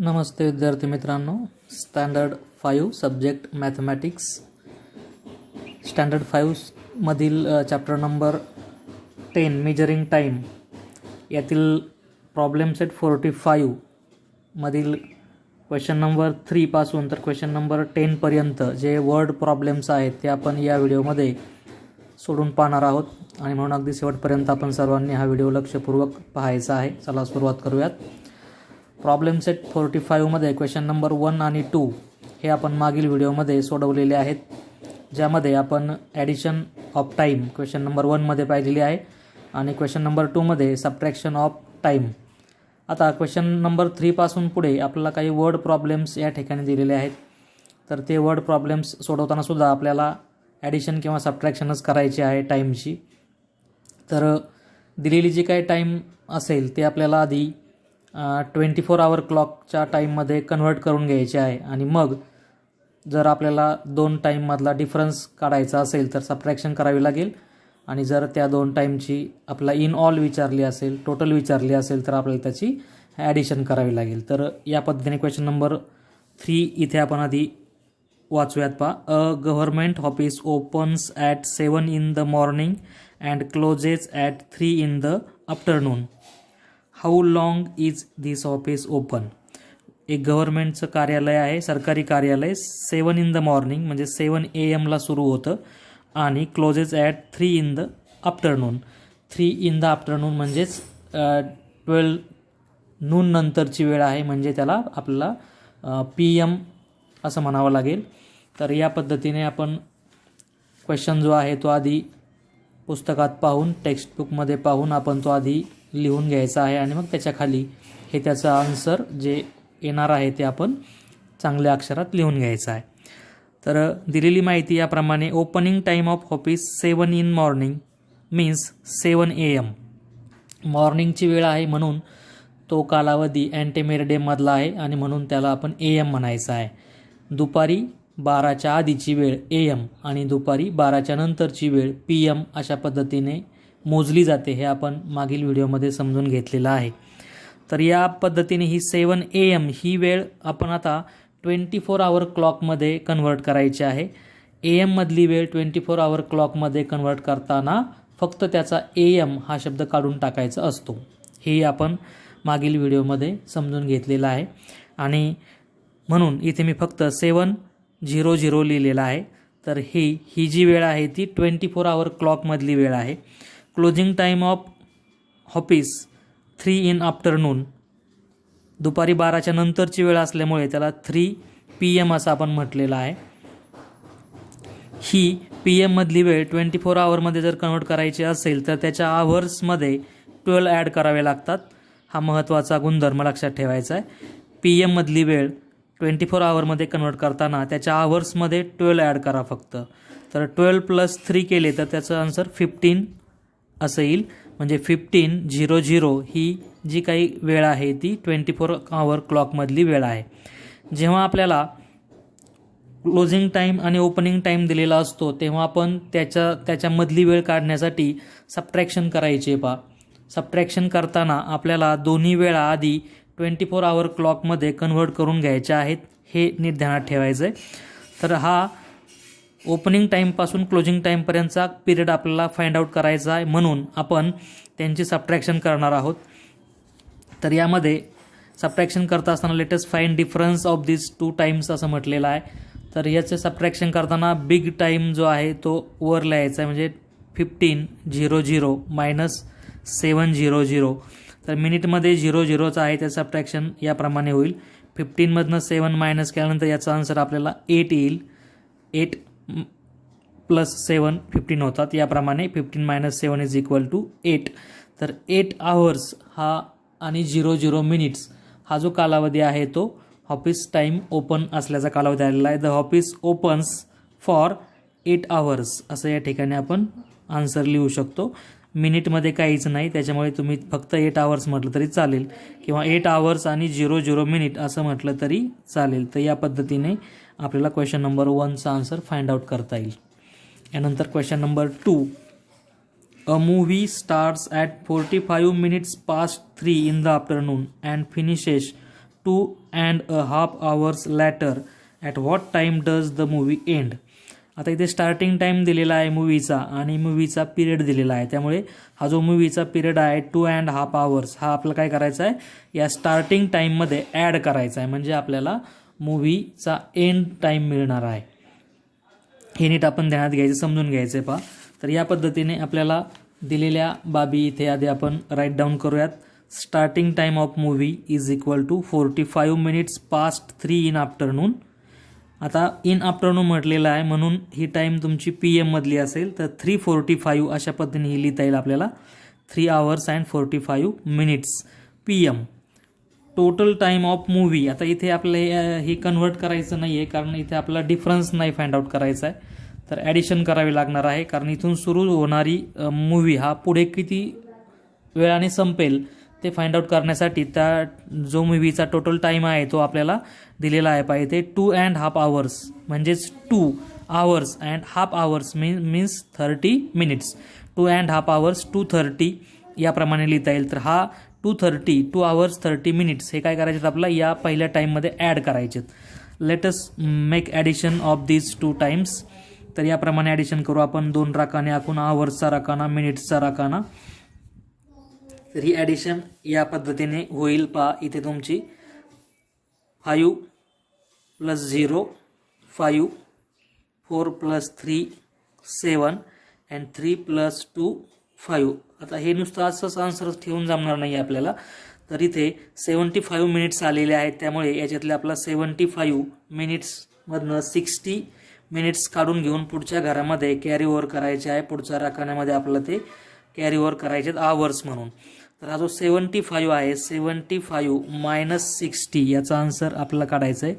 नमस्ते विद्यार्थी मित्रांनो. Standard five subject mathematics standard फाईव्हमधील chapter number ten measuring time यातील problem set forty फाईव्हमधील question number थ्रीपासून तर क्वेश्चन नंबर टेनपर्यंत जे वर्ड प्रॉब्लेम्स आहेत ते आपण या व्हिडिओमध्ये सोडून पाहणार आहोत. आणि म्हणून अगदी शेवटपर्यंत आपण सर्वांनी हा व्हिडिओ लक्षपूर्वक पाहायचा आहे. चला सुरुवात करूयात. प्रॉब्लेम सेट फोर्टी फाईव्हमध्ये क्वेश्चन नंबर वन आणि टू हे आपण मागील व्हिडिओमध्ये सोडवलेले आहेत ज्यामध्ये आपण addition of time question number वनमध्ये पाहिलेली आहे आणि क्वेश्चन नंबर टूमध्ये सबट्रॅक्शन ऑफ टाईम आता क्वेश्चन नंबर थ्रीपासून पुढे आपल्याला काही वर्ड प्रॉब्लेम्स या ठिकाणी दिलेले आहेत. तर ते वर्ड प्रॉब्लेम्स सोडवताना सुद्धा आपल्याला ॲडिशन किंवा सबट्रॅक्शनच करायची आहे टाईमची तर दिलेली जी काही टाईम असेल ते आपल्याला आधी ट्वेंटी फोर आवर क्लॉकच्या टाईममध्ये कन्व्हर्ट करून घ्यायचे आहे. आणि मग जर आपल्याला दोन टाईममधला डिफरन्स काढायचा असेल तर सबट्रॅक्शन करावी लागेल. आणि जर त्या दोन टाईमची आपला इन ऑल विचारली असेल टोटल विचारली असेल तर आपल्याला त्याची ॲडिशन करावी लागेल. तर या पद्धतीने क्वेश्चन नंबर थ्री इथे आपण आधी वाचूयात पहा. A government office opens at seven in the morning and closes at three in the afternoon how long is this office open एक गव्हर्नमेंटचं कार्यालय आहे सरकारी कार्यालय सेवन इन द मॉर्निंग म्हणजे सेवन ए एमला सुरू होतं. आणि closes at three in the afternoon three in the afternoon म्हणजेच ट्वेल्व नून नंतरची वेळ आहे म्हणजे त्याला आपल्याला पी एम असं म्हणावं लागेल. तर या पद्धतीने आपण क्वेश्चन जो आहे तो आधी पुस्तकात पाहून टेक्स्टबुकमध्ये पाहून आपण तो आधी लिहून घ्यायचा आहे आणि मग त्याच्याखाली हे त्याचं आन्सर जे येणार आहे ते आपण चांगल्या अक्षरात लिहून घ्यायचं आहे. तर दिलेली माहिती याप्रमाणे opening time of office seven in morning means seven a m मॉर्निंगची वेळ आहे म्हणून तो कालावधी अँटेमेरडेमधला आहे आणि म्हणून त्याला आपण ए एम म्हणायचं आहे. दुपारी बाराच्या आधीची वेळ ए एम आणि दुपारी बाराच्या नंतरची वेळ पी एम अशा पद्धतीने मोजली जाते हे आपण मागील व्हिडिओमध्ये समजून घेतलेलं आहे. तर या पद्धतीने ही सेवन ए एम ही वेळ आपण आता ट्वेंटी फोर आवर क्लॉकमध्ये कन्व्हर्ट करायची आहे. ए एममधली वेळ ट्वेंटी फोर आवर क्लॉकमध्ये कन्व्हर्ट करताना फक्त त्याचा ए एम हा शब्द काढून टाकायचा असतो. हे आपण मागील व्हिडिओमध्ये समजून घेतलेलं आहे. आणि म्हणून इथे मी फक्त सेवन झिरो झिरो लिहिलेलं आहे. तर ही ही जी वेळ आहे ती ट्वेंटी फोर आवर क्लॉकमधली वेळ आहे. Closing time of office three in afternoon दुपारी बाराच्या नंतरची वेळ असल्यामुळे त्याला थ्री पी एम असं आपण म्हटलेलं आहे. ही पी एममधली वेळ ट्वेंटी फोर आवरमध्ये जर कन्वर्ट करायची असेल तर त्याच्या आवर्समध्ये ट्वेल्व ॲड करावे लागतात. हा महत्त्वाचा गुणधर्म लक्षात ठेवायचा आहे. पी एममधली वेळ ट्वेंटी फोर आवरमध्ये कन्वर्ट करताना त्याच्या आवर्समध्ये ट्वेल्व ॲड करा फक्त. तर ट्वेल्व प्लस थ्री केले तर त्याचं आन्सर फिफ्टीन असं येईल म्हणजे फिफ्टीन झिरो झिरो ही जी काही वेळ आहे ती ट्वेंटी फोर आवर क्लॉकमधली वेळ आहे. जेव्हा आपल्याला क्लोजिंग टाईम आणि ओपनिंग टाईम दिलेला असतो तेव्हा आपण त्याच्या त्याच्यामधली वेळ काढण्यासाठी सबट्रॅक्शन करायचे पा सबट्रॅक्शन करताना आपल्याला दोन्ही वेळा आधी ट्वेंटी फोर आवर क्लॉकमध्ये कन्व्हर्ट करून घ्यायच्या आहेत हे निर्ध्यानात ठेवायचं आहे तर हा ओपनिंग टाईमपासून क्लोजिंग टाईमपर्यंतचा पिरियड आपल्याला फाइंड आउट करायचा आहे म्हणून आपण त्यांची सबट्रॅक्शन करणार आहोत. तर यामध्ये सबट्रॅक्शन करता असताना latest fine difference of this two times असं म्हटलेलं आहे. तर याचं सबट्रॅक्शन करताना बिग टाईम जो आहे तो वर लिहायचा आहे म्हणजे fifteen zero zero minus seven zero zero तर मिनिटमध्ये झिरो झिरोचं आहे त्याचं सबट्रॅक्शन याप्रमाणे होईल. फिफ्टीनमधनं सेवन मायनस केल्यानंतर याचा आन्सर आपल्याला एट येईल. एट प्लस सेवन फिफ्टीन होतात. याप्रमाणे fifteen minus seven is equal to eight. तर एट आवर्स हा आणि झिरो झिरो मिनिट्स हा जो कालावधी आहे तो ऑफिस टाईम ओपन असल्याचा कालावधी आलेला आहे. The office opens for eight hours असं या ठिकाणी आपण आन्सर लिहू शकतो. मिनिटमध्ये काहीच नाही त्याच्यामुळे तुम्ही फक्त एट आवर्स म्हटलं तरी चालेल. किंवा एट आवर्स आणि झिरो झिरो मिनिट असं म्हटलं तरी चालेल. तर या पद्धतीने आपल्याला क्वेश्चन नंबर वनचा आन्सर फाइंड आउट करता येईल. यानंतर question number two a movie starts at forty five minutes past three in the afternoon and finishes two and a half hours later at what time does the movie end आता इथे starting time दिलेला आहे मूवीचा आणि मूवीचा period दिलेला आहे. त्यामुळे हा जो मूवीचा पिरियड आहे टू अँड हाफ आवर्स हा आपल्याला काय करायचा आहे? या स्टार्टिंग टाईममध्ये ॲड करायचा आहे. म्हणजे आपल्याला मूवीचा एंड टाईम मिळणार आहे. हे नीट आपण ध्यानात घ्यायचं समजून घ्यायचं आहे पहा. तर या पद्धतीने आपल्याला दिलेल्या बाबी इथे आधी आपण राईट डाऊन करूयात. Starting time of movie is equal to forty five minutes past three in afternoon आता इन आफ्टरनून म्हटलेलं आहे म्हणून ही टाईम तुमची पी एममधली असेल तर थ्री फोर्टी फाईव्ह अशा पद्धतीने ही लिहिता येईल आपल्याला. Three hours and forty five minutes p m total time of movie आता इथे आपल्याला हे कन्व्हर्ट करायचं नाही आहे कारण इथे आपला डिफरन्स नाही फाइंड आउट करायचा आहे. तर ॲडिशन करावी लागणार आहे कारण इथून सुरू होणारी मूवी हा पुढे किती वेळाने संपेल ते फाइंड आउट करण्यासाठी त्या जो मूवीचा टोटल टाईम आहे तो आपल्याला दिलेला आहे. पाहिजे टू अँड हाफ आवर्स म्हणजेच two hours and half hours mean means thirty minutes two and half hours two thirty याप्रमाणे लिहिता येईल. तर हा two thirty two hours thirty minutes हे काय करायचे आपला या पहिल्या टाईममध्ये ॲड करायचे let's make addition of these two times तर याप्रमाणे ॲडिशन करू आपण. दोन राखाने आखून आवर्सचा राखाना मिनिट्सचा राखाना. तर ही ॲडिशन या पद्धतीने होईल पा इथे तुमची. Five plus zero five four plus three seven and three plus two five आता हे नुसतं असंच आन्सर ठेवून जमणार नाही आपल्याला. तर इथे सेवन्टी फाईव्ह मिनिट्स आलेले आहेत. त्यामुळे याच्यातले आपला सेवन्टी फाईव्ह मिनिट्समधनं सिक्स्टी मिनिट्स काढून घेऊन पुढच्या घरामध्ये कॅरी ओव्हर करायचे आहे. पुढच्या राखण्यामध्ये आपलं ते कॅरी ओव्हर करायचे आहेत आवर्स म्हणून. तर हा जो सेवन्टी फाईव्ह आहे सेवन्टी फाईव्ह मायनस सिक्स्टी याचा आन्सर आपल्याला काढायचा आहे.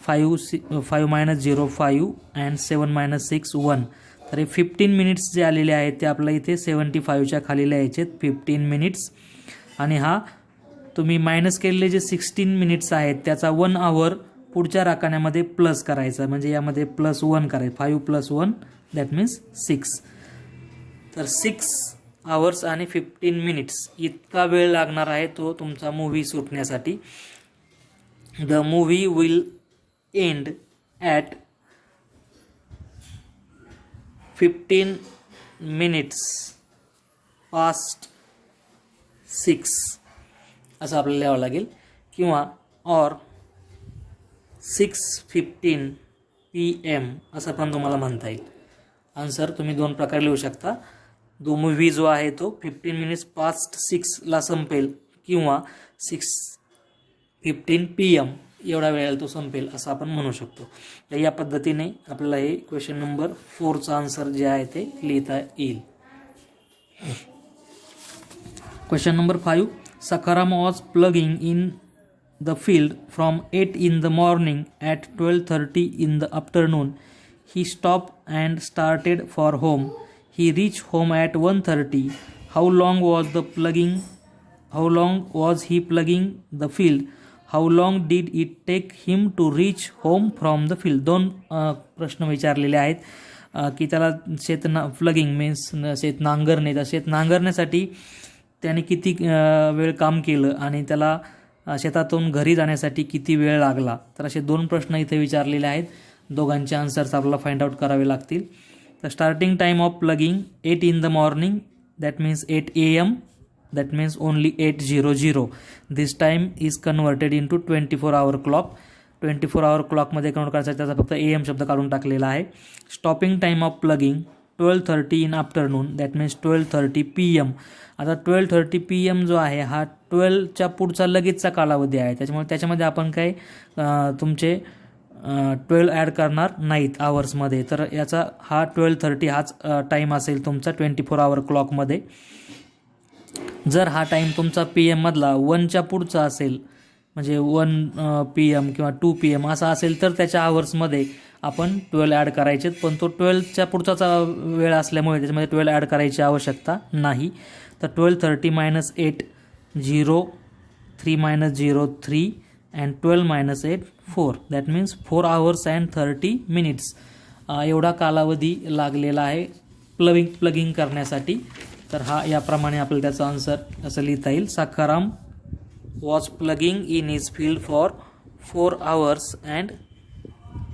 Five C five minus zero five and seven minus six one तर हे फिफ्टीन मिनिट्स जे आलेले आहेत ते आपल्या इथे सेवन्टी फाईव्हच्या खाली लिहायचे आहेत फिफ्टीन मिनिट्स आणि हा तुम्ही मायनस केलेले जे सिक्स्टीन मिनिट्स आहेत त्याचा वन आवर पुढच्या राखाण्यामध्ये प्लस करायचा. म्हणजे यामध्ये प्लस वन करायचं five plus one that means six तर सिक्स आवर्स आणि फिफ्टीन मिनिट्स इतका वेळ लागणार आहे तो तुमचा movie सुटण्यासाठी. The movie will end at fifteen minutes past six असं आपल्याला लिहावं लागेल. किंवा or six fifteen p m असं पण तुम्हाला म्हणता येईल. आन्सर तुम्ही दोन प्रकारे लिहू शकता. दो मूव्ही जो आहे तो फिफ्टीन मिनिट्स पास्ट सिक्सला संपेल. किंवा सिक्स फिफ्टीन पी एम एवढा वेळेला तो संपेल असं आपण म्हणू शकतो. तर या पद्धतीने आपल्याला हे क्वेश्चन नंबर फोरचं आन्सर जे आहे ते लिहिता येईल. Question number five Sakharam was ploughing in the field from eight in the morning at twelve thirty in the afternoon he stop and started for home he reach home at one thirty how long was the ploughing how long was he ploughing the field how long did it take him to reach home from the field दोन प्रश्न विचारलेले आहेत. की त्याला शेत ना plugging means शेत नांगरणे तर शेत नांगरण्यासाठी त्याने किती वेळ काम केलं आणि त्याला शेतातून घरी जाण्यासाठी किती वेळ लागला? तर असे दोन प्रश्न इथे विचारलेले आहेत. दोघांचे आन्सर्स आपल्याला फाइंड आउट करावे लागतील. तर starting time of ploughing eight in the morning that means eight a m that means only eight zero zero is time is converted into twenty four hour clock twenty four hour क्लॉकमध्ये convert करायचा त्याचा फक्त A M शब्द काढून टाकलेला आहे. Stopping time of ploughing twelve thirty in afternoon that means twelve thirty p m आता twelve thirty P M जो आहे हा ट्वेल्वच्या पुढचा लगेचचा कालावधी आहे. त्याच्यामुळे त्याच्यामध्ये आपण काही तुमचे ट्वेल्व ॲड करणार नाहीत आवर्समध्ये तर याचा हा ट्वेल्व थर्टी हाच टाईम असेल तुमचा ट्वेंटी फोर आवर क्लॉकमध्ये जर हा टाईम तुमचा पी एममधला वनच्या पुढचा असेल म्हणजे वन पी एम किंवा टू पी एम असा असेल तर त्याच्या आवर्समध्ये आपण ट्वेल्व ॲड करायचे पण तो ट्वेल्वच्या पुढचाचा वेळ असल्यामुळे त्याच्यामध्ये ट्वेल्व ॲड करायची आवश्यकता नाही. तर twelve thirty minus eight zero three minus zero three and twelve minus eight four that means four hours and thirty minutes एवढा कालावधी लागलेला आहे प्लविंग प्लगिंग करण्यासाठी. तर हा याप्रमाणे आपल्याला त्याचा आन्सर असं लिहिता येईल. Sakharam was plugging in is field for four hours and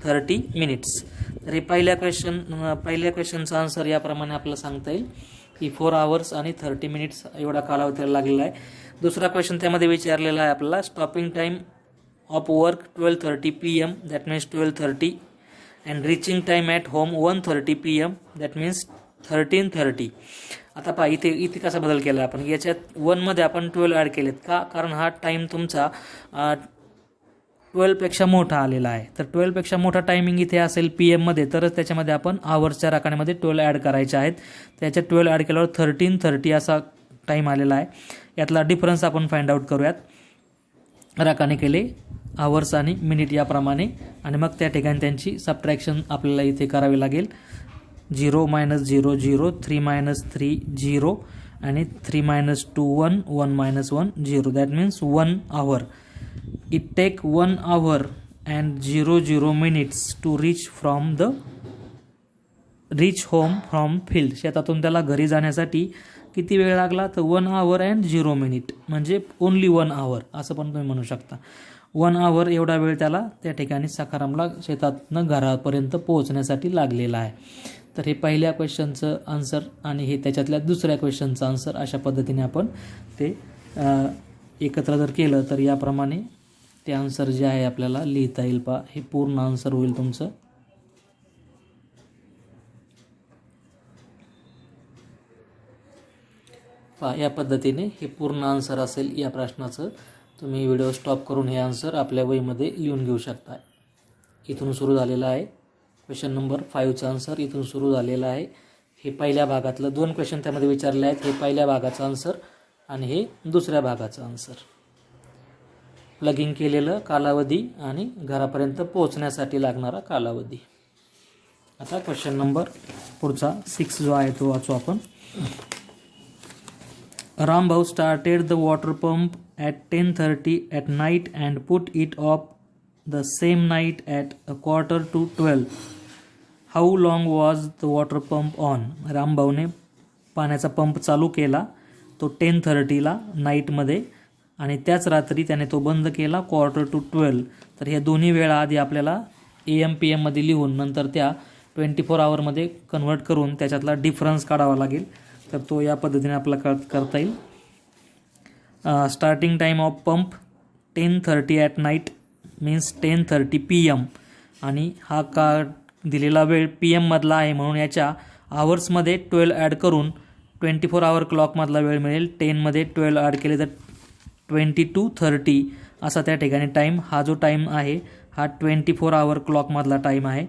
thirty minutes तर हे पहिल्या क्वेश्चन पहिल्या क्वेश्चनचा आन्सर याप्रमाणे आपल्याला सांगता येईल की फोर आवर्स आणि थर्टी मिनिट्स एवढा कालावधी लागलेला आहे. दुसरा क्वेश्चन त्यामध्ये विचारलेला आहे आपल्याला stopping time of work twelve thirty P M that means twelve thirty and reaching time at home one thirty P M that means thirteen thirty. आता पहा इथे इथे कसा बदल केला आपण? याच्यात वनमध्ये आपण ट्वेल्व ॲड केलेत का? कारण हा टाईम तुमचा ट्वेल्वपेक्षा मोठा आलेला आहे. तर ट्वेल्वपेक्षा मोठा टायमिंग इथे असेल पी एममध्ये तरच त्याच्यामध्ये आपण आवर्सच्या राखाण्यामध्ये ट्वेल्व ॲड करायचे आहेत. त्याच्यात ट्वेल्व ॲड केल्यावर थर्टीन थर्टी असा टाईम आलेला आहे. यातला डिफरन्स आपण फाइंड आउट करूयात. राखाने केले आवर्स आणि मिनिट याप्रमाणे. आणि मग त्या ठिकाणी त्यांची सबट्रॅक्शन आपल्याला इथे करावी लागेल. Zero minus zero zero three minus three zero आणि three minus two one one minus one zero. That means one hour it take one hour and zero zero minutes to reach from the reach home from field शेतातून त्याला घरी जाण्यासाठी किती वेळ लागला? तर one hour and zero minute म्हणजे only one hour असं पण तुम्ही म्हणू शकता. वन आवर एवढा वेळ त्याला त्या ठिकाणी सखारामला शेतातनं घरापर्यंत पोहोचण्यासाठी लागलेला आहे. तर हे पहिल्या क्वेश्चनचं आन्सर आणि हे त्याच्यातल्या दुसऱ्या क्वेश्चनचं आन्सर अशा पद्धतीने आपण ते एकत्र जर केलं तर याप्रमाणे ते आन्सर जे आहे आपल्याला लिहिता येईल पा हे पूर्ण आन्सर होईल तुमचं. पहा या पद्धतीने हे पूर्ण आन्सर असेल या प्रश्नाचं. तुम्ही व्हिडिओ स्टॉप करून हे आन्सर आपल्या वहीमध्ये लिहून घेऊ शकता. इथून सुरू झालेलं आहे. क्वेश्चन नंबर फाईव्हचं आन्सर इथून सुरू झालेलं आहे. हे पहिल्या भागातलं दोन क्वेश्चन त्यामध्ये विचारले आहेत. हे पहिल्या भागाचं आन्सर आणि हे दुसऱ्या भागाचं आन्सर प्लगिंग केलेलं कालावधी आणि घरापर्यंत पोहोचण्यासाठी लागणारा कालावधी. आता क्वेश्चन नंबर पुढचा सिक्स जो आहे तो वाचू आपण. Rambhau started the water pump at ten thirty at night and put it off the same night at a quarter to twelve how long was the water pump on रामभाऊने पाण्याचा pump चालू केला. तो ten थर्टीला नाईटमध्ये आणि त्याच रात्री त्याने तो बंद केला क्वार्टर टू ट्वेल्व तर ह्या दोन्ही वेळा आधी आपल्याला ए एम पी एममध्ये लिहून नंतर त्या ट्वेंटी फोर आवरमध्ये कन्वर्ट करून त्याच्यातला डिफरन्स काढावा लागेल. तर तो या पद्धतीने आपला कर करता येईल. Starting time of pump ten thirty at night means ten thirty P M आणि हा का दिलेला वेळ पी एममधला आहे म्हणून याच्या आवर्समध्ये ट्वेल्व ॲड करून ट्वेंटी फोर आवर क्लॉकमधला वेळ मिळेल. टेनमध्ये ट्वेल्व ॲड केले तर ट्वेंटी टू थर्टी असा त्या ठिकाणी टाईम हा जो टाईम आहे हा ट्वेंटी फोर आवर क्लॉकमधला टाईम आहे.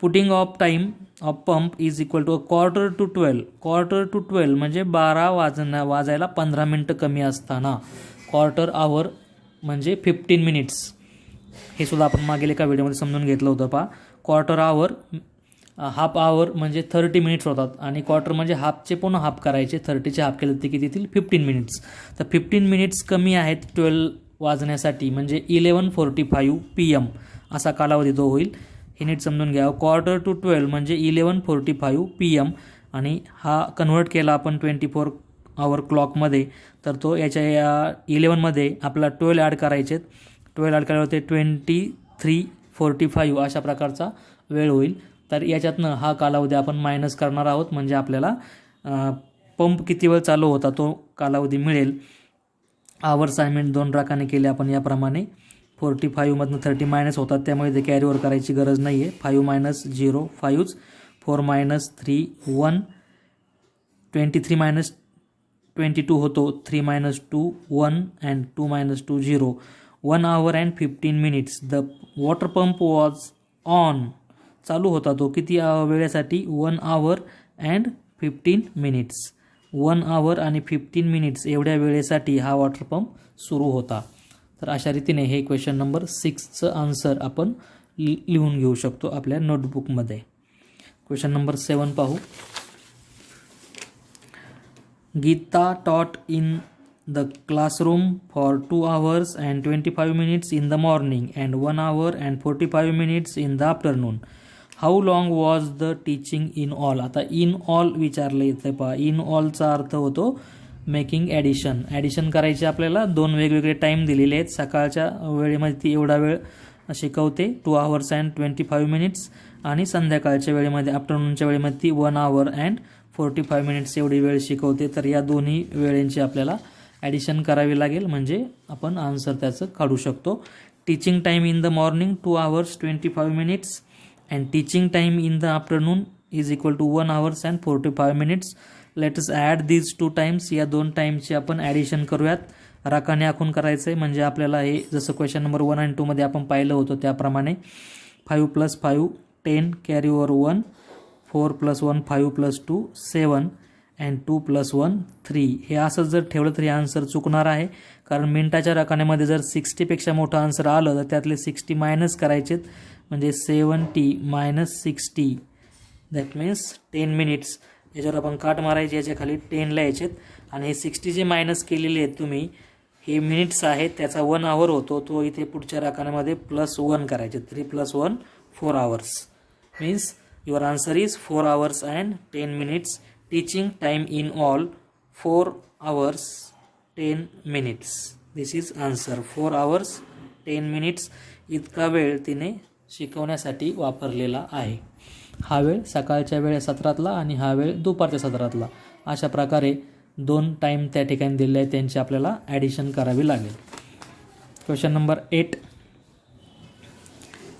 Putting off time of pump is equal to quarter to twelve quarter to twelve म्हणजे बारा वाजना वाजायला पंधरा मिनटं कमी असताना. क्वार्टर आवर म्हणजे फिफ्टीन मिनिट्स हे सुद्धा आपण मागील एका व्हिडिओमध्ये समजून घेतलं होतं पहा. क्वार्टर आवर हाफ आवर म्हणजे थर्टी मिनिट्स होतात. आणि क्वार्टर म्हणजे हाफचे पुन्हा हाफ करायचे. थर्टीचे हाफ केले तर किती येतील? फिफ्टीन मिनिट्स तर फिफ्टीन मिनिट्स कमी आहेत ट्वेल्व वाजण्यासाठी. म्हणजे eleven forty five P M असा कालावधी तो होईल. हे नीट समजून घ्यावं क्वार्टर टू ट्वेल्व म्हणजे eleven forty five P M आणि हा कन्वर्ट केला आपण ट्वेंटी फोर आवर क्लॉकमध्ये तर तो याच्या या इलेवनमध्ये आपला ट्वेल्व ॲड करायचे ट्वेल्व ॲड केल्यावर ते ट्वेंटी थ्री फोर्टी फाईव्ह अशा प्रकारचा वेळ होईल. तर याच्यातनं हा कालावधी आपण मायनस करणार आहोत. म्हणजे आपल्याला पंप किती वेळ चालू होता तो कालावधी मिळेल. आवर सायमेंट दोन राखाने केले आपण याप्रमाणे. फोर्टी फाईव्हमधनं थर्टी मायनस होतात. त्यामुळे ते कॅरीवर करायची गरज नाही आहे five minus zero फाईव्हच four minus three one twenty three minus twenty two होतो. Three minus two one and two minus two zero one hour and fifteen minutes the water pump was on चालू होता तो. किती वेळेसाठी? One hour and fifteen minutes one hour आणि fifteen minutes एवढ्या वेळेसाठी हा वॉटर पंप सुरू होता. तर अशा रीतीने हे क्वेश्चन नंबर सिक्सचं आन्सर आपण लि लिहून घेऊ शकतो आपल्या नोटबुकमध्ये क्वेश्चन नंबर सेवन पाहू. Geeta taught in the classroom for 2 hours and 25 minutes in the morning and 1 hour and 45 minutes in the afternoon. How long was the teaching in all आता in all विचारले इथे पहा. In ऑलचा अर्थ होतो making addition addition करायचे आपल्याला दोन वेगवेगळे टाईम दिलेले आहेत. सकाळच्या वेळेमध्ये ती एवढा वेळ शिकवते. Two hours and twenty five minutes आणि संध्याकाळच्या वेळेमध्ये आफ्टरनूनच्या वेळेमध्ये ती one hour and forty five minutes एवढी वेळ शिकवते. तर या दोन्ही वेळेंची आपल्याला ॲडिशन करावी लागेल. म्हणजे आपण आन्सर त्याचं काढू शकतो. Teaching time in the morning two hours twenty five minutes and teaching time in the afternoon is equal to one hours and forty five minutes let's add these two times या दोन टाईमची आपण addition करूयात. राखाने आखून करायचं आहे म्हणजे आपल्याला हे जसं क्वेश्चन नंबर वन आणि टूमध्ये आपण पाहिलं होतं त्याप्रमाणे. Five plus five ten carry over one four plus one five plus two seven and two plus one three हे असंच जर ठेवलं तरी आन्सर चुकणार आहे. कारण मिनटाच्या रकान्यामध्ये जर सिक्स्टीपेक्षा मोठं आन्सर आलं तर त्यातले सिक्स्टी मायनस करायचेत. म्हणजे seventy minus sixty that means ten minutes याच्यावर आपण काट मारायचे याच्या खाली यायचेत. आणि हे सिक्स्टी जे मायनस केलेले आहेत तुम्ही हे मिनिट्स आहेत त्याचा वन आवर होतो तो इथे पुढच्या रकान्यामध्ये प्लस वन करायचे. Three plus one four hours means your answer is four hours and ten minutes teaching time in all four hours ten minutes this is answer four hours ten minutes इतका वेळ तिने शिकवण्यासाठी वापरलेला आहे. हा वेळ सकाळच्या वेळ सत्रातला आणि हा वेळ दुपारच्या सत्रातला. अशा प्रकारे दोन टाईम त्या ठिकाणी दिलेले आहेत त्यांची आपल्याला ॲडिशन करावी लागेल. Question number eight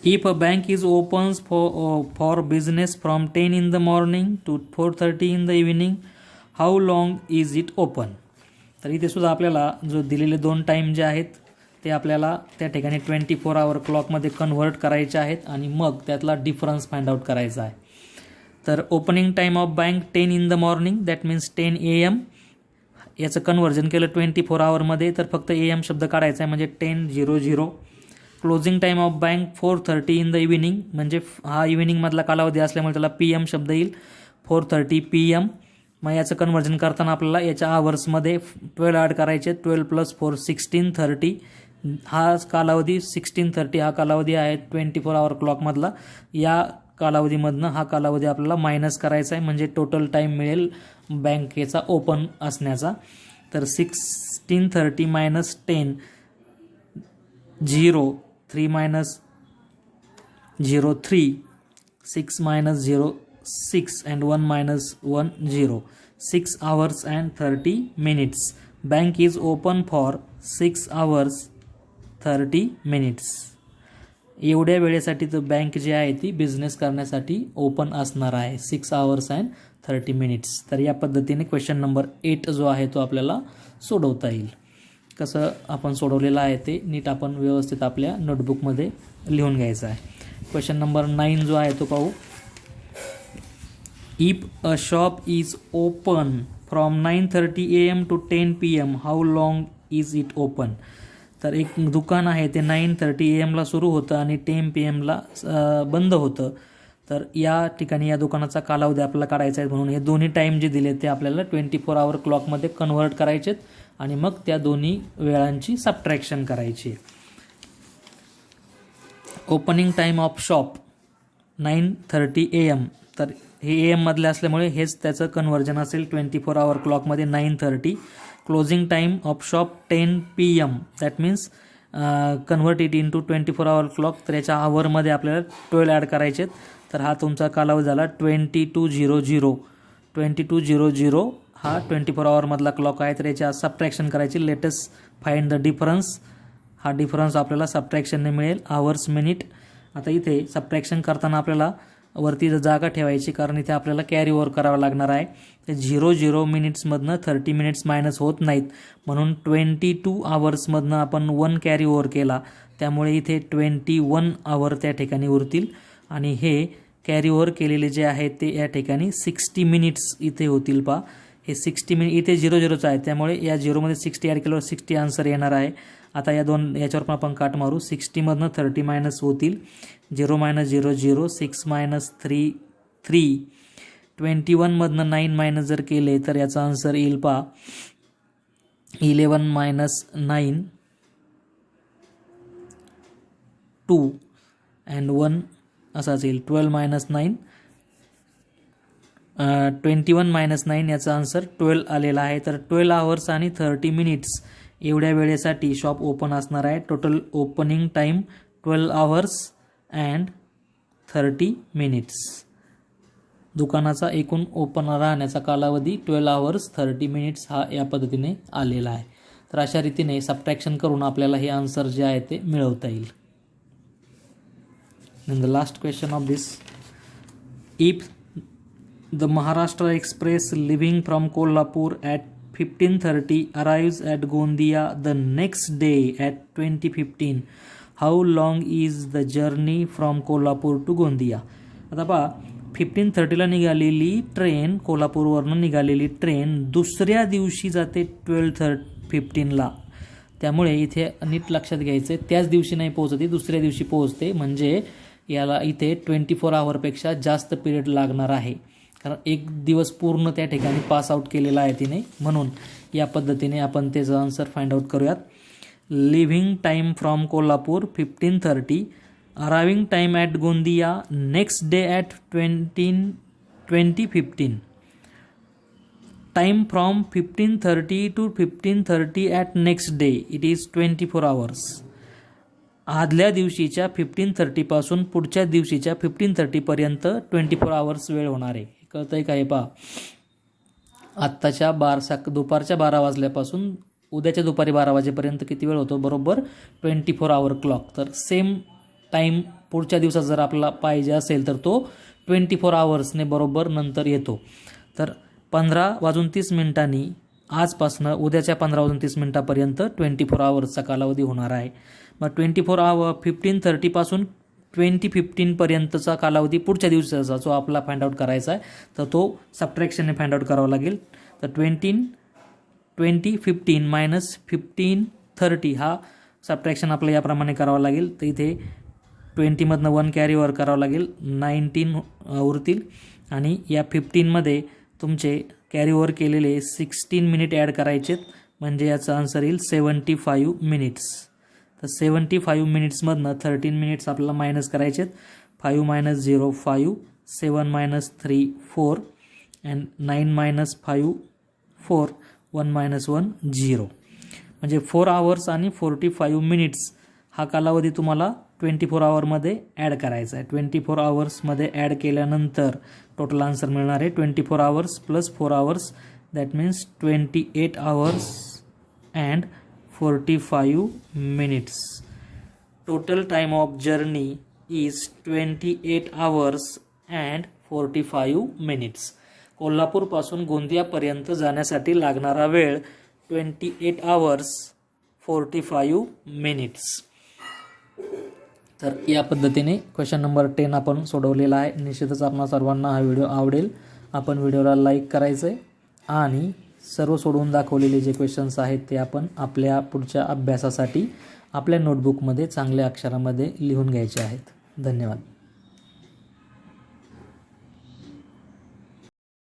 If a bank is opens for uh, for business from 10 in the morning to 4:30 in the evening, how long is it open? तर इथे सुद्धा आपल्याला जो दिलेले दोन टाईम जे आहेत ते आपल्याला त्या ठिकाणी ट्वेंटी फोर आवर क्लॉकमध्ये कन्व्हर्ट करायचे आहेत आणि मग त्यातला डिफरन्स फाइंड आउट करायचा आहे. तर opening time of bank ten in the morning that means ten A M याचं कन्व्हर्जन केलं ट्वेंटी फोर आवरमध्ये तर फक्त ए एम शब्द काढायचा आहे म्हणजे ten zero zero closing time of bank four thirty in the evening म्हणजे हा इव्हिनिंगमधला कालावधी असल्यामुळे त्याला पी एम शब्द येईल. फोर थर्टी पी एम मग याचं कन्वर्जन करताना आपल्याला याच्या आवर्समध्ये ट्वेल्व ॲड करायचे. Twelve plus four sixteen thirty हा कालावधी सिक्स्टीन थर्टी हा कालावधी आहे ट्वेंटी फोर आवर क्लॉकमधला या कालावधीमधनं हा कालावधी आपल्याला मायनस करायचा आहे. म्हणजे टोटल टाईम मिळेल बँकेचा ओपन असण्याचा. तर sixteen thirty minus ten zero three minus zero three six minus zero six and one minus one zero six hours and thirty minutes bank is open for six hours thirty minutes एवढ्या वेळेसाठी तर bank जी आहे ती business करण्यासाठी open असणार आहे. Six hours and thirty minutes तर या पद्धतीने क्वेश्चन नंबर एट जो आहे तो आपल्याला सोडवता येईल. कसं आपण सोडवलेलं आहे ते नीट आपण व्यवस्थित आपल्या नोटबुकमध्ये लिहून घ्यायचं आहे. क्वेश्चन नंबर नाईन जो आहे तो पाहू. If a shop is open from nine thirty A M to ten P M how long is it open तर एक दुकान आहे ते नाईन थर्टी ए एमला सुरू होतं आणि टेन पी एमला बंद होतं. तर या ठिकाणी या दुकानाचा कालावधी आपल्याला काढायचा आहे म्हणून हे दोन्ही टाईम जे दिले ते आपल्याला ट्वेंटी फोर आवर क्लॉकमध्ये कन्व्हर्ट करायचेत. आणि मग त्या दोन्ही वेळांची सबट्रॅक्शन करायची. Opening time of shop nine thirty A M तर हे ए एममधले असल्यामुळे हेच त्याचं कन्व्हर्जन असेल twenty four hour क्लॉकमध्ये nine thirty closing time of shop ten P M that means convert it into twenty four hour clock तर याच्या आवरमध्ये आपल्याला ट्वेल्व ॲड करायचे तर हा तुमचा कालावधी झाला twenty two zero zero twenty two zero zero हा ट्वेंटी फोर आवरमधला क्लॉक आहे तर याच्या सबट्रॅक्शन करायची लेटेस्ट फाईंड द डिफरन्स हा डिफरन्स आपल्याला सबट्रॅक्शनने मिळेल आवर्स मिनिट आता इथे सबट्रॅक्शन करताना आपल्याला वरती जागा ठेवायची कारण इथे आपल्याला कॅरी ओव्हर करावं लागणार आहे तर झिरो झिरो मिनिट्समधनं थर्टी मिनिट्स मायनस होत नाहीत. म्हणून ट्वेंटी टू आवर्समधनं आपण वन कॅरी ओव्हर केला त्यामुळे इथे ट्वेंटी वन आवर त्या ठिकाणी उरतील. आणि हे कॅरी ओव्हर केलेले जे आहेत ते या ठिकाणी सिक्स्टी मिनिट्स इथे होतील पा हे सिक्स्टी मिनिट इथे झिरो झिरोचं आहे. त्यामुळे या झिरोमध्ये सिक्स्टी ॲड केल्यावर सिक्स्टी आन्सर येणार आहे. आता या दोन याच्यावर पण आपण काट मारू. सिक्स्टीमधनं थर्टी मायनस होतील. Zero minus zero zero six minus three three. Twenty वनमधनं nine minus जर केले तर याचा आन्सर येईल पा eleven minus nine. Two. And one असाच येईल. Twelve minus nine. Twenty one minus nine याचा आन्सर ट्वेल्व आलेला आहे. तर ट्वेल्व आवर्स आणि थर्टी मिनिट्स एवढ्या वेळेसाठी शॉप ओपन असणार आहे. Total opening time twelve hours and thirty minutes दुकानाचा एकूण ओपन राहण्याचा कालावधी ट्वेल्व आवर्स थर्टी मिनिट्स हा या पद्धतीने आलेला आहे. तर अशा रीतीने सबट्रॅक्शन करून आपल्याला हे आन्सर जे आहे ते मिळवता येईल. The last question of this if the Maharashtra Express leaving from Kolhapur at fifteen thirty arrives at Gondia the next day at twenty fifteen how long is the journey from Kolhapur to Gondia आता पहा fifteen थर्टीला निघालेली train कोल्हापूरवरनं निघालेली train दुसऱ्या दिवशी जाते twelve थर् फिफ्टीनला त्यामुळे इथे नीट लक्षात घ्यायचं आहे त्याच दिवशी नाही पोहोचते दुसऱ्या दिवशी पोहोचते. म्हणजे याला इथे ट्वेंटी फोर आवरपेक्षा जास्त पिरियड लागणार आहे. कारण एक दिवस पूर्ण त्या ठिकाणी पास आऊट केलेला आहे तिने. म्हणून या पद्धतीने आपण त्याचं आन्सर फाइंड आऊट करूयात. Leaving time from Kolhapur fifteen thirty arriving time at Gondia next day at twenty twenty fifteen time from fifteen thirty to fifteen thirty at next day it is twenty four hours आदल्या दिवशीच्या fifteen थर्टीपासून पुढच्या दिवशीच्या fifteen थर्टीपर्यंत twenty four hours वेळ होणार आहे. कळतं आहे का हे पहा. आत्ताच्या बार साक दुपारच्या बारा वाजल्यापासून उद्याच्या दुपारी बारा वाजेपर्यंत किती वेळ होतो? बरोबर ट्वेंटी फोर आवर क्लॉक तर सेम टाईम पुढच्या दिवसात जर आपल्याला पाहिजे असेल तर तो ट्वेंटी फोर आवर्सने बरोबर नंतर येतो. तर पंधरा वाजून तीस मिनिटांनी आजपासनं उद्याच्या पंधरा वाजून तीस मिनिटापर्यंत ट्वेंटी फोर आवर्सचा कालावधी होणार आहे. मग ट्वेंटी फोर आवर फिफ्टीन थर्टीपासून ट्वेंटी फिफ्टीनपर्यंतचा कालावधी पुढच्या दिवसाचा जो आपला फाइंड आऊट करायचा आहे तर तो सबट्रॅक्शनने फाइंड आउट करावा लागेल. तर twenty twenty fifteen minus fifteen thirty हा सबट्रॅक्शन आपल्याला याप्रमाणे करावा लागेल. तर इथे ट्वेंटीमधनं वन कॅरी करावं लागेल. नाईन्टीन उरतील. आणि या फिफ्टीनमध्ये तुमचे कॅरी केलेले सिक्स्टीन मिनिट ॲड करायचेत. म्हणजे याचं आन्सर येईल सेवन्टी फाईव्ह मिनिट्स तर सेवन्टी फाईव्ह मिनिट्समधनं थर्टीन मिनिट्स आपल्याला मायनस करायचे आहेत five minus zero five seven minus three four and nine minus five four one minus one zero म्हणजे फोर आवर्स आणि फोर्टी फाईव्ह मिनिट्स हा कालावधी तुम्हाला ट्वेंटी फोर आवरमध्ये ॲड करायचा आहे. ट्वेंटी फोर आवर्समध्ये ॲड केल्यानंतर टोटल आन्सर मिळणार आहे twenty four hours plus four hours that means twenty eight hours and forty five minutes total time of journey is twenty eight hours and forty five minutes कोल्हापूरपासून गोंदियापर्यंत जाण्यासाठी लागणारा वेळ twenty eight hours forty five minutes तर या पद्धतीने question number ten आपण सोडवलेला आहे. निश्चितच आपणा सर्वांना हा व्हिडिओ आवडेल. आपण व्हिडिओला लाईक करायचं आहे आणि सर्व सोडवून दाखवलेले जे क्वेश्चन्स आहेत ते आपण आपल्या पुढच्या अभ्यासासाठी आपल्या नोटबुकमध्ये चांगल्या अक्षरामध्ये लिहून घ्यायचे आहेत. धन्यवाद.